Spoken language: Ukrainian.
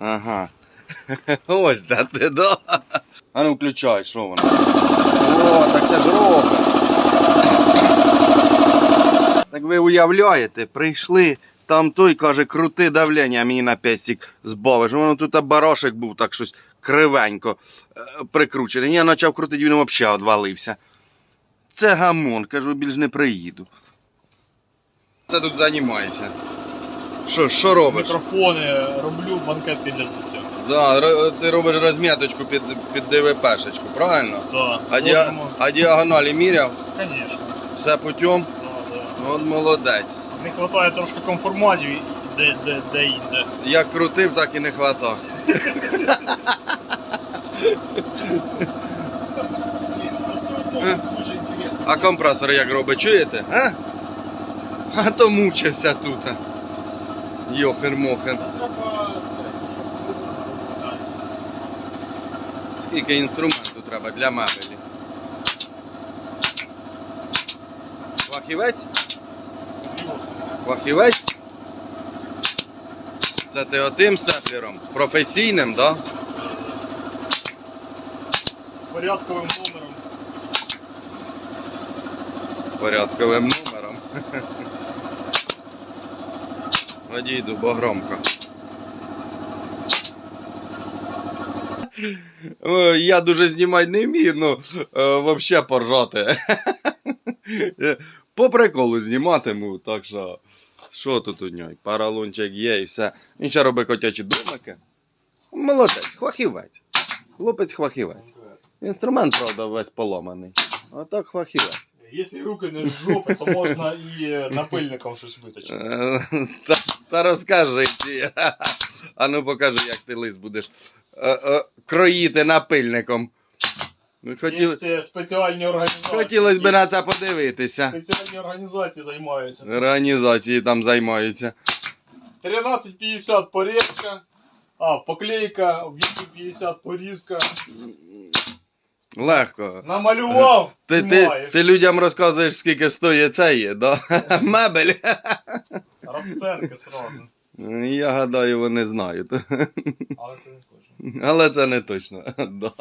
Ага. Ось де ти, да. А ну включай, що воно? О, так це ж робить. Так ви уявляєте, прийшли, там той каже, крути давлення мені на пестик збавиш. Воно тут барашек був так щось кривенько е, прикручений. Я почав крутити, він взагалі одвалився. Це гамон, кажу, більш не приїду. Це тут займаєшся. Що, що робиш? Мікрофони роблю банкетки для життя. Да, ро- ти робиш розміточку під, під ДВПшечку, правильно? Да. А, діа... Можемо. а діагоналі міряв? Конечно. Все путем? Да, да. Ну, От молодець. Не вистачає трошки конформатів де, де, де інде. Як крутив, так і не хватав. дуже. А компресор як робить, чуєте? А? А то мучився тут. Йохер-мохер. Скільки інструменту треба для мебелі. Фахівець? Фахівець? Це ти отим степлером? Професійним, так? Да? З порядковим номером. порядковим номером. Одійду, бо громко. Я дуже знімати не вмію, ну взагалі поржати. По приколу зніматиму, так що. Що тут у нього? Паралончик є і все. Він ще робить котячі домики. Молодець, хвахівець. Хлопець хвахівець. Інструмент, правда, весь поломаний. А так хвахівець. Якщо руки не з жопи, то можна і напильником щось виточити. Та, та розкажи. А ну покажи, як ти лист будеш е, е, кроїти напильником. Хотіли... Є спеціальні організації. Хотілося б на це подивитися. Спеціальні організації займаються. Організації там займаються. 13,50 порезка. А, поклейка, 8,50 порізка. Легко. Намалював. Ти, ти, маєш. ти людям розказуєш, скільки стоїть це є, да? мебель. Розценки сразу. Я гадаю, вони знають. Але це не точно. Але це не точно. Да.